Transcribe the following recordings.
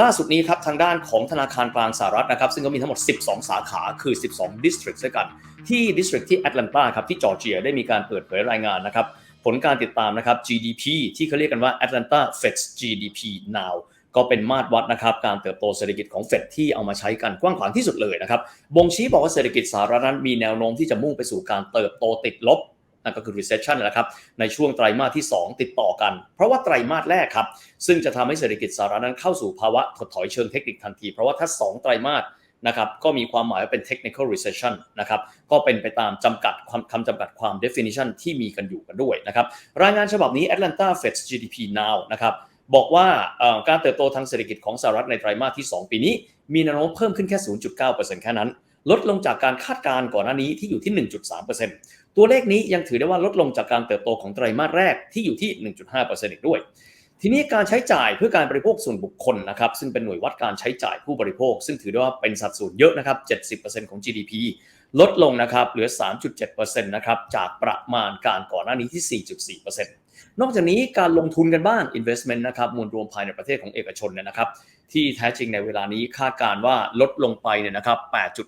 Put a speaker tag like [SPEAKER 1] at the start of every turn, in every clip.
[SPEAKER 1] ล่าสุดนี้ครับทางด้านของธนาคารกลางสหรัฐนะครับซึ่งก็มีทั้งหมด 12 สาขาคือ 12 district ด้วยกัน ที่ district ที่แอตแลนตาครับที่จอร์เจียได้มีการเปิดเผยรายงานนะครับผลการติดตามนะครับ GDP ที่เขาเรียกกันว่า Atlanta Fed GDP Now ก็เป็นมาตรวัดนะครับการเติบโตเศรษฐกิจของเฟดที่เอามาใช้กันกว้างขวางที่สุดเลยนะครับบ่งชี้บอกว่าเศรษฐกิจสหรัฐนั้นมีแนวโน้มที่จะมุ่งไปสู่การเติบโตติดลบ นั่นก็คือ recession นะครับในช่วงไตรมาสที่ 2 ติดต่อกัน เพราะว่าไตรมาสแรกครับ ซึ่งจะทำให้เศรษฐกิจสหรัฐนั้นเข้าสู่ภาวะถดถอยเชิงเทคนิคทันที เพราะว่าถ้า 2 ไตรมาสนะครับก็มีความหมายว่าเป็น technical recession นะครับก็เป็นไปตามจำกัดความคำจำกัดความ definition ที่มีกันอยู่กันด้วยนะครับรายงานฉบับนี้ Atlanta Fed GDP Now นะครับบอกว่าการเติบโตทางเศรษฐกิจของสหรัฐในไตรมาสที่ 2 ปีนี้ มีแนวโน้มเพิ่มขึ้นแค่ 0.9%แค่นั้น ลดลงจากการคาดการณ์ก่อนหน้านี้ที่อยู่ที่ 1.3% ตัวเลขนี้ยังถือได้ว่าลดลงจากการเติบโตของไตรมาสแรกที่อยู่ที่ 1.5%อีกด้วย ทีนี้การใช้จ่ายเพื่อการบริโภคส่วนบุคคลนะครับซึ่งเป็นหน่วยวัดการใช้จ่ายผู้บริโภค ซึ่งถือได้ว่าเป็นสัดส่วนเยอะนะครับ 70%ของ GDP ลดลงนะครับเหลือ 3.7%นะครับจากประมาณการก่อนหน้านี้ที่ 4.4%นอกจากนี้การลงทุนกันบ้าง investment นะครับมูลรวมภายในประเทศของเอกชนเนี่ยนะครับ ที่แท้จริงในเวลานี้คาดการว่าลดลงไปเนี่ยนะครับ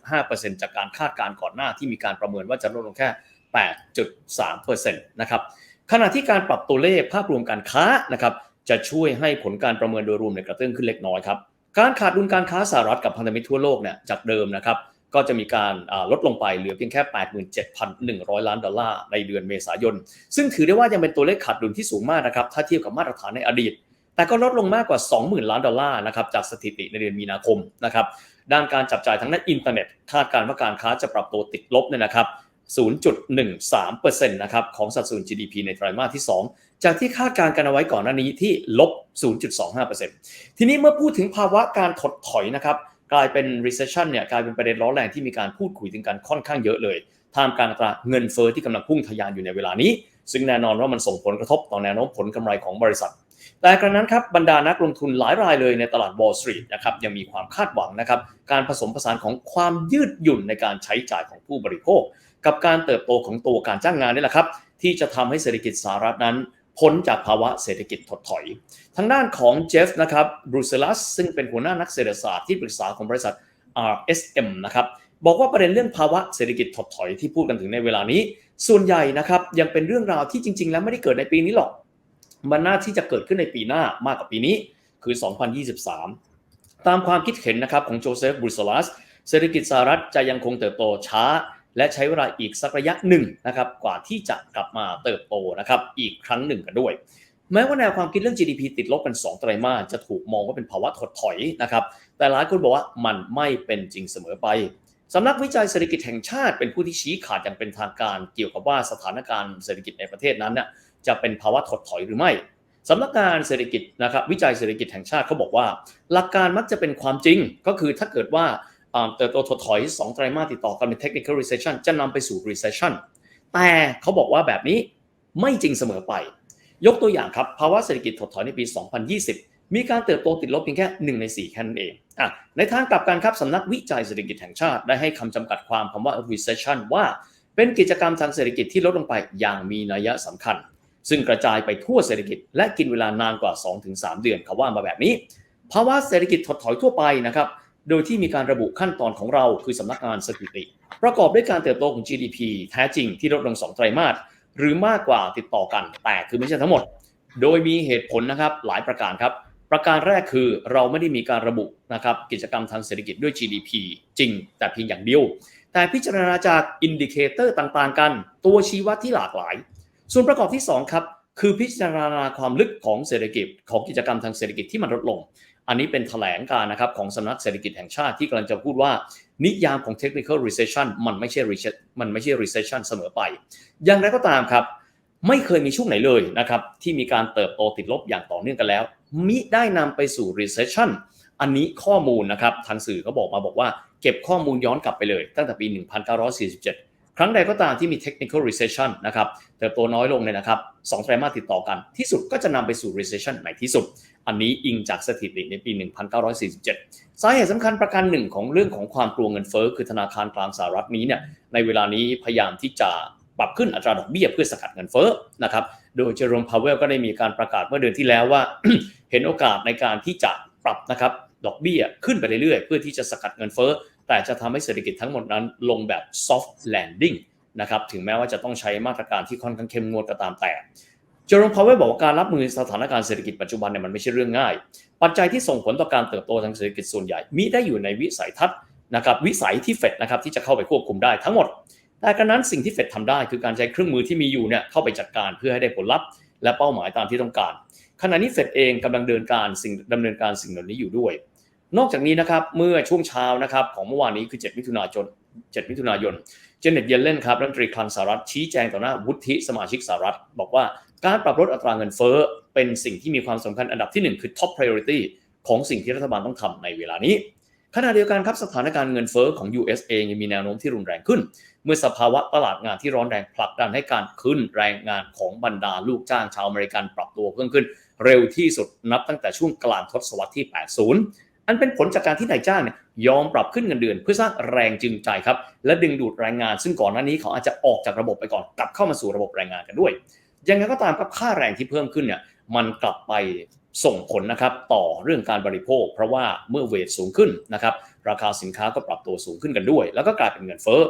[SPEAKER 1] 8.5%จากการคาดการก่อนหน้าที่มีการประเมินว่าจะลดลงแค่ 8.3%นะครับขณะที่การปรับตัวเลขภาพรวมการค้านะครับจะช่วยให้ผลการประเมินโดยรวมในกระเตื้องขึ้นเล็กน้อยครับการขาดดุลการค้าสหรัฐกับพันธมิตรทั่วโลกเนี่ยจากเดิมนะครับก็จะมีการลดลงไปเหลือเพียงแค่ 87,100 ล้านดอลลาร์ในเดือนเมษายน ซึ่งถือได้ว่ายังเป็นตัวเลขขาดดุลที่สูงมากนะครับถ้าเทียบกับมาตรฐานในอดีต แต่ก็ลดลงมากกว่า 20,000 ล้านดอลลาร์นะครับจากสถิติในเดือนมีนาคมนะครับด้านการจับจ่ายทางด้านอินเทอร์เน็ตคาดการณ์ว่าการค้าจะปรับตัวติดลบเนี่ยนะครับ 0.13%นะครับของสัดส่วน GDP ในไตรมาสที่ 2 จากที่คาดการณ์กันเอาไว้ก่อนหน้านี้ที่ลบ 0.25%ทีนี้เมื่อพูดถึงภาวะการถดถอยนะครับกลายเป็น recession เนี่ยกลายเป็นประเด็นร้อนแรงที่มีการพูดคุยถึงกันค่อนข้างเยอะเลยท่ามกลางตราเงินเฟอ้อที่กำลังพุ่งทะยานอยู่ในเวลานี้ ซึ่งแน่นอนว่ามันส่งผลกระทบต่อแนวโน้มผลกำไรของบริษัท แต่กระนั้นครับบรรดานักลงทุนหลายรายเลยในตลาด Wall Street นะครับยังมีความคาดหวังนะครับการผสมผสานของความยืดหยุ่นในการใช้จ่ายของผู้บริโภค กับการเติบโตของตัวการจ้างงานนี่แหละครับ ที่จะทำให้เศรษฐกิจสหรัฐนั้น พ้นจากภาวะเศรษฐกิจถดถอย ทางด้านของเจฟนะครับบรูเซลัสซึ่งเป็นหัวหน้านักเศรษฐศาสตร์ที่ปรึกษาของบริษัท RSM นะครับบอกว่าประเด็นเรื่องภาวะเศรษฐกิจถดถอยที่พูดกันถึงในเวลานี้ ส่วนใหญ่นะครับยังเป็นเรื่องราวที่จริง ๆ แล้วไม่ได้เกิดในปีนี้หรอก มันน่าที่จะเกิดขึ้นในปีหน้ามากกว่าปีนี้คือ 2023 ตามความคิดเห็นนะครับของโจเซฟบรูซลัสเศรษฐกิจสหรัฐจะยังคงเติบโตช้า และใช้เวลาอีกสักระยะหนึ่งนะครับกว่าที่จะกลับมาเติบโตนะครับอีกครั้งหนึ่งกันด้วย แม้ว่าแนวความคิดเรื่อง GDP ติดลบกัน2ไตรมาสจะถูกมองว่าเป็นภาวะถดถอยนะครับแต่หลายคนบอกว่ามันไม่เป็นจริงเสมอไปสำนักวิจัยเศรษฐกิจแห่งชาติเป็นผู้ที่ชี้ขาดอย่างเป็นทางการเกี่ยวกับว่าสถานการณ์เศรษฐกิจในประเทศนั้นน่ยจะเป็นภาวะถดถอยหรือไม่สำนักงานเศรษฐกิจนะครับวิจัยเศรษฐกิจแห่งชาติเขาบอกว่า หลักการมักจะเป็นความจริงก็คือถ้าเกิดว่า เติบโตถดถอย 2 ไตรมาสติดต่อกันเป็น technical recession จะนำไปสู่ recession แต่เขาบอกว่าแบบนี้ไม่จริงเสมอไป ยกตัวอย่างครับ ภาวะเศรษฐกิจถดถอยในปี 2020 มีการเติบโตติดลบเพียงแค่ 1 ใน4แค่นั้นเองอะในทางกลับกันครับสำนักวิจัยเศรษฐกิจแห่งชาติ ได้ให้คำจำกัดความคำว่า recession ว่าเป็นกิจกรรมทางเศรษฐกิจที่ลดลงไปอย่างมีนัยสำคัญ ซึ่งกระจายไปทั่วเศรษฐกิจ และกินเวลานานกว่า 2-3 เดือนเขาว่ามาแบบนี้ ภาวะเศรษฐกิจถดถอยทั่วไปนะครับ โดยที่มีการระบุขั้นตอนของเราคือสำนักงานสถิติ ประกอบด้วยการเติบโตของ GDP แท้จริงที่ลดลง2ไตรมาสหรือมากกว่าติดต่อกัน แต่คือไม่ใช่ทั้งหมด โดยมีเหตุผลนะครับหลายประการครับ ประการแรกคือเราไม่ได้มีการระบุนะครับกิจกรรมทางเศรษฐกิจด้วย GDP จริง แต่เพียงอย่างเดียว แต่พิจารณาจากอินดิเคเตอร์ต่างๆ กัน ตัวชี้วัดที่หลากหลาย ส่วนประกอบที่2ครับคือพิจารณาความลึกของเศรษฐกิจของกิจกรรมทางเศรษฐกิจที่มันลดลง อันนี้เป็นแถลงการนะครับของสำนักเศรษฐกิจแห่งชาติที่กำลังจะพูดว่า นิยามของ technical recession มันไม่ใช่ มันไม่ใช่ recession เสมอไป อย่างไรก็ตามครับ ไม่เคยมีช่วงไหนเลยนะครับที่มีการเติบโตติดลบอย่างต่อเนื่องกันแล้ว มิได้นำไปสู่ recession อันนี้ข้อมูลนะครับทางสื่อเขาบอกมาบอกว่า เก็บข้อมูลย้อนกลับไปเลย ตั้งแต่ปี 1947 ครั้งใดก็ตามที่มี technical recession นะครับเติบโตน้อยลงเนี่ยนะครับสองไตรมาสติดต่อกันที่สุดก็จะนำไปสู่ recession ในที่สุด อันนี้อิงจากสถิติในปี 1947 สาเหตุสำคัญประการหนึ่งของเรื่องของความกลัวเงินเฟ้อคือธนาคารกลางสหรัฐนี้เนี่ยในเวลานี้พยายามที่จะปรับขึ้นอัตราดอกเบี้ยเพื่อสกัดเงินเฟ้อนะครับโดยเจอร์มพาวเวลก็ได้มีการประกาศเมื่อเดือนที่แล้วว่า เห็นโอกาสในการที่จะปรับนะครับดอกเบี้ยขึ้นไปเรื่อยๆ เพื่อที่จะสกัดเงินเฟ้อ แต่จะทำให้เศรษฐกิจทั้งหมดนั้นลงแบบ soft landing นะครับถึงแม้ว่าจะต้องใช้มาตรการที่ค่อนข้างเข้มงวดก็ตามแต่เจอร์มพาวเวลบอกว่าการรับมือสถานการณ์เศรษฐกิจปัจจุบันเนี่ยมันไม่ใช่เรื่องง่าย ปัจจัยที่ส่งผลต่อการเติบโตทางเศรษฐกิจส่วนใหญ่มีได้อยู่ในวิสัยทัศน์นะครับวิสัยที่เฟดนะครับที่จะเข้าไปควบคุมได้ทั้งหมด แต่กระนั้นสิ่งที่เฟดทำได้คือการใช้เครื่องมือที่มีอยู่เนี่ยเข้าไปจัดการเพื่อให้ได้ผลลัพธ์ และเป้าหมายตามที่ต้องการ ขณะนี้เฟดเองกำลังเดินการสิ่งดำเนินการสิ่งเหล่านี้อยู่ด้วย นอกจากนี้นะครับเมื่อช่วงเช้านะครับของเมื่อวานนี้คือ 7 มิถุนายน 7 มิถุนายน เจเน็ตเยลเลนครับรัฐมนตรีคลังสหรัฐชี้แจงต่อหน้าวุฒิสมาชิกสหรัฐ บอกว่าการปรับลดอัตราเงินเฟ้อเป็นสิ่งที่มีความสำคัญอันดับที่ 1 คือ top priority ของสิ่งที่รัฐบาลต้องทำในเวลานี้ขณะเดียวกันครับสถานการณ์เงินเฟ้อของ US เองยังมีแนวโน้มที่รุนแรงขึ้น เมื่อสภาวะตลาดงานที่ร้อนแรงผลักดันให้การขึ้นแรงงานของบรรดาลูกจ้างชาวอเมริกันปรับตัวเพิ่มขึ้น เร็วที่สุดนับตั้งแต่ช่วงกลางทศวรรษที่ 80 อันเป็นผลจากการที่นายจ้างเนี่ยยอมปรับขึ้นเงินเดือน เพื่อสร้างแรงจูงใจครับ และดึงดูดแรงงาน ซึ่งก่อนหน้านี้เขาอาจจะออกจากระบบไปก่อนกลับเข้ามาสู่ระบบแรงงานกันด้วย ยังไงก็ตามครับค่าแรงที่เพิ่มขึ้นเนี่ยมันกลับไปส่งผลนะครับต่อเรื่องการบริโภค เพราะว่าเมื่อเวทสูงขึ้นนะครับราคาสินค้าก็ปรับตัวสูงขึ้นกันด้วย แล้วก็กลายเป็นเงินเฟ้อ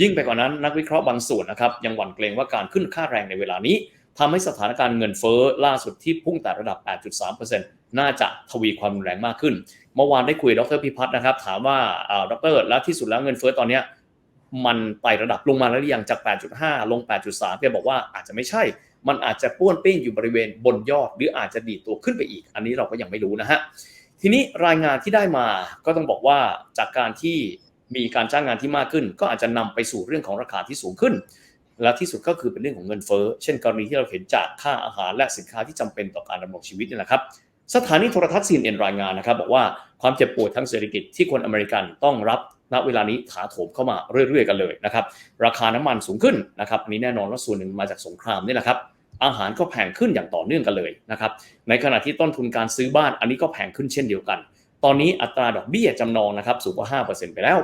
[SPEAKER 1] ยิ่งไปกว่านั้นนักวิเคราะห์บางส่วนนะครับยังหวั่นเกรงว่าการขึ้นค่าแรงในเวลานี้ ทำให้สถานการณ์เงินเฟ้อล่าสุดที่พุ่งแต่ระดับ 8.3%น่าจะทวีความรุนแรงมากขึ้น เมื่อวานได้คุยดรพิพัฒน์นะครับ ถามว่าดรแล้วที่สุดแล้วเงินเฟ้อตอนนี้มันไต่ระดับลงมาแล้วหรือยังจาก 8.5 ลง 8.3แกบอกว่าอาจจะไม่ใช่ มันอาจจะป้วนเปี้ยนอยู่บริเวณบนยอด หรืออาจจะดีตัวขึ้นไปอีก อันนี้เราก็ยังไม่รู้นะฮะ ทีนี้รายงานที่ได้มาก็ต้องบอกว่าจากการที่มีการจ้างงานที่มากขึ้น ก็อาจจะนำไปสู่เรื่องของราคาที่สูงขึ้น และที่สุดก็คือเป็นเรื่องของเงินเฟ้อเช่นกรณีที่เราเห็นจากค่าอาหารและสินค้าที่จำเป็นต่อการดำรงชีวิตนี่แหละครับสถานีโทรทัศน์ CNN รายงานนะครับ บอกว่าความเจ็บปวดทางเศรษฐกิจที่คนอเมริกันต้องรับณเวลานี้ถาโถมเข้ามาเรื่อยๆกันเลยนะครับราคาน้ำมันสูงขึ้นนะครับอันนี้แน่นอนว่าส่วนหนึ่งมาจากสงครามนี่แหละครับอาหารก็แพงขึ้นอย่างต่อเนื่องกันเลยนะครับในขณะที่ต้นทุนการซื้อบ้านอันนี้ก็แพงขึ้นเช่นเดียวกัน ตอนนี้อัตราดอกเบี้ยจำนองนะครับสูงกว่า5%ไปแล้ว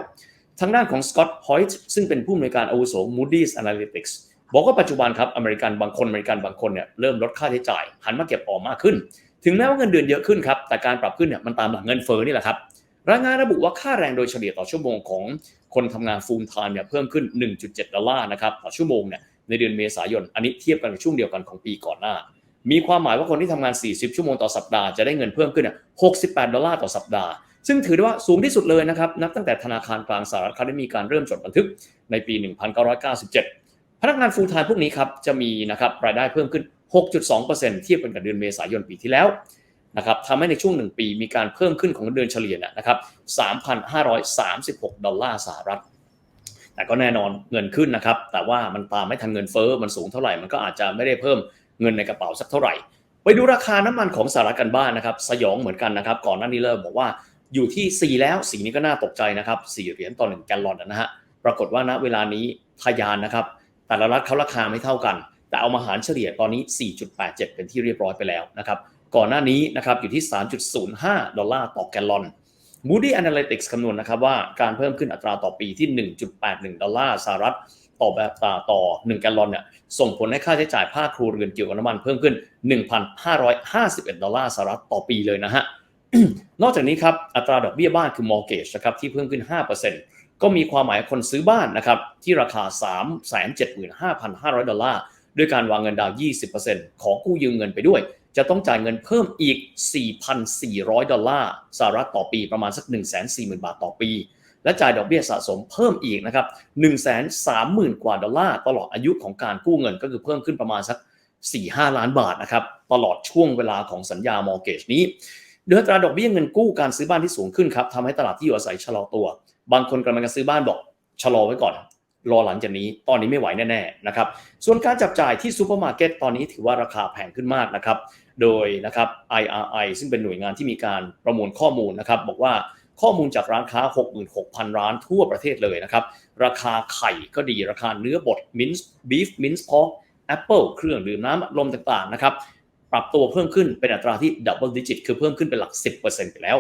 [SPEAKER 1] ทางด้านของ Scott Hoyt ซึ่งเป็นผู้อำนวยการอาวุโส Moody's Analytics บอกว่าปัจจุบันครับอเมริกันบางคนอเมริกันบางคนเนี่ยเริ่มลดค่าใช้จ่าย หันมาเก็บออมมากขึ้น ถึงแม้ว่าเงินเดือนเยอะขึ้นครับแต่การปรับขึ้นเนี่ยมันตามหลังเงินเฟ้อนี่แหละครับรายงานระบุว่าค่าแรงโดยเฉลี่ยต่อชั่วโมงของคนทำงาน full time เนี่ยเพิ่มขึ้น 1.7 ดอลลาร์นะครับต่อชั่วโมงเนี่ยในเดือนเมษายน อันนี้เทียบกันกับช่วงเดียวกันของปีก่อนหน้า มีความหมายว่าคนที่ทำงาน 40 ชั่วโมงต่อสัปดาห์จะได้เงินเพิ่มขึ้น 68 ดอลลาร์ต่อสัปดาห์ ซึ่งถือได้ว่าสูงที่สุดเลยนะครับนับตั้งแต่ธนาคารกลางสหรัฐเขาได้มีการเริ่มจดบันทึกในปี 1997 พนักงาน full time พวกนี้ครับจะมีนะครับรายได้เพิ่มขึ้น 6.2%เทียบกันกับเดือนเมษายนปีที่แล้วนะครับทำให้ในช่วง 1 ปีมีการเพิ่มขึ้นของเงินเดือนเฉลี่ยนะครับ 3,536 ดอลลาร์สหรัฐ แต่ก็แน่นอนเงินขึ้นนะครับ แต่ว่ามันตามไม่ทันเงินเฟ้อ มันสูงเท่าไหร่ มันก็อาจจะไม่ได้เพิ่มเงินในกระเป๋าสักเท่าไหร่ ไปดูราคาน้ำมันของสหรัฐกันบ้างนนะครับ สยองเหมือนกันนะครับ ก่อนหน้านี้เริ่มบอกว่า อยู่ที่ 4 แล้ว สีนี้ก็น่าตกใจนะครับ4เหรียญต่อ1แกลลอนนะฮะปรากฏว่าณเวลานี้ทยานนะครับ แต่ละรัฐเขาราคาไม่เท่ากัน แต่เอามาหารเฉลี่ยตอนนี้ 4.87 เป็นที่เรียบร้อยไปแล้วนะครับก่อนหน้านี้นะครับอยู่ที่ 3.05 ดอลลาร์ต่อแกลลอน Moody Analytics คำนวณนะครับว่าการเพิ่มขึ้นอัตราต่อปีที่ 1.81 ดอลลาร์สหรัฐต่อแบบต่อ1แกลลอนเนี่ยส่งผลให้ค่าใช้จ่ายภาคครัวเรือนเกี่ยวกับน้ำมันเพิ่มขึ้น 1,551 ดอลลาร์สหรัฐต่อปีเลยนะฮะ นอกจากนี้ครับอัตราดอกเบี้ยบ้านคือ mortgage นะครับที่เพิ่มขึ้น 5%ก็มีความหมายคนซื้อบ้านนะครับที่ราคา 375,500 ดอลลาร์ด้วยการวางเงินดาวน์20%ขอกู้ยืมเงินไปด้วย จะต้องจ่ายเงินเพิ่มอีก 4,400 ดอลลาร์สหรัฐต่อปีประมาณสัก 140,000 บาทต่อปี และจ่ายดอกเบี้ยสะสมเพิ่มอีกนะครับ 130,000 กว่าดอลลาร์ตลอดอายุของการกู้เงินก็คือเพิ่มขึ้นประมาณสัก 4-5 ล้านบาทนะครับตลอดช่วงเวลาของสัญญามอร์เกจนี้ โดยอัตราดอกเบี้ยเงินกู้การซื้อบ้านที่สูงขึ้นครับทำให้ตลาดที่อยู่อาศัยชะลอตัว บางคนกำลังจะซื้อบ้านบอกชะลอไว้ก่อน รอหลังจากนี้ตอนนี้ไม่ไหวแน่ๆนะครับส่วนการจับจ่ายที่ซูเปอร์มาร์เก็ตตอนนี้ถือว่าราคาแพงขึ้นมากนะครับโดยนะครับ IRI ซึ่งเป็นหน่วยงานที่มีการประมวลข้อมูลนะครับบอกว่าข้อมูลจากร้านค้า 66,000 ร้านทั่วประเทศเลยนะครับ ราคาไข่ก็ดี ราคาเนื้อบด มินส์บีฟ มินส์พอกแอปเปิลเครื่องดื่มน้ำลมต่างๆ นะครับ ปรับตัวเพิ่มขึ้นเป็นอัตราที่ดับเบิลดิจิตคือเพิ่มขึ้นเป็นหลัก 10%ไปแล้ว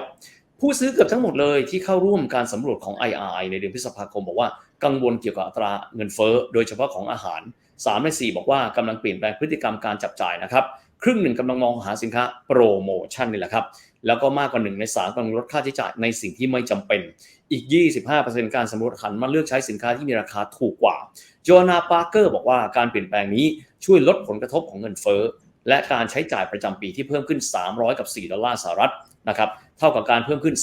[SPEAKER 1] ผู้ซื้อเกือบทั้งหมดเลยที่เข้าร่วมการสำรวจของ IRI ในเดือนพฤษภาคมบอกว่ากังวลเกี่ยวกับอัตราเงินเฟ้อโดยเฉพาะของอาหาร 3 ใน 4 บอกว่ากำลังเปลี่ยนแปลงพฤติกรรมการจับจ่ายนะครับ ครึ่งหนึ่งกำลังมองหาสินค้าโปรโมชั่นนี่แหละครับ แล้วก็มากกว่า1ใน3กำลังลดค่าใช้จ่ายในสิ่งที่ไม่จำเป็น อีก 25%การสำรวจหันมาเลือกใช้สินค้าที่มีราคาถูกกว่าโจนาปาร์เกอร์บอกว่าการเปลี่ยนแปลงนี้ช่วยลดผลกระทบของเงินเฟ้อ และการใช้จ่ายประจำปีที่เพิ่มขึ้น 300 กับ 4 ดอลลาร์สหรัฐนะครับเท่ากับการเพิ่มขึ้น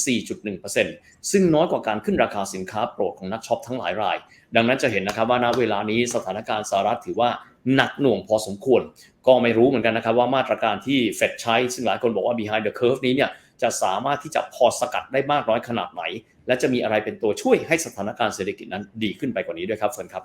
[SPEAKER 1] 4.1%ซึ่งน้อยกว่าการขึ้นราคาสินค้าโปรดของนักช็อปทั้งหลายราย ดังนั้นจะเห็นนะครับว่าณเวลานี้สถานการณ์สหรัฐถือว่าหนักหน่วงพอสมควร ก็ไม่รู้เหมือนกันนะครับว่ามาตรการที่เฟดใช้ ซึ่งหลายคนบอกว่า behind the curve นี้เนี่ยจะสามารถที่จะพอสกัดได้มากน้อยขนาดไหน และจะมีอะไรเป็นตัวช่วยให้สถานการณ์เศรษฐกิจนั้นดีขึ้นไปกว่านี้ด้วยครับเฟิร์นครับ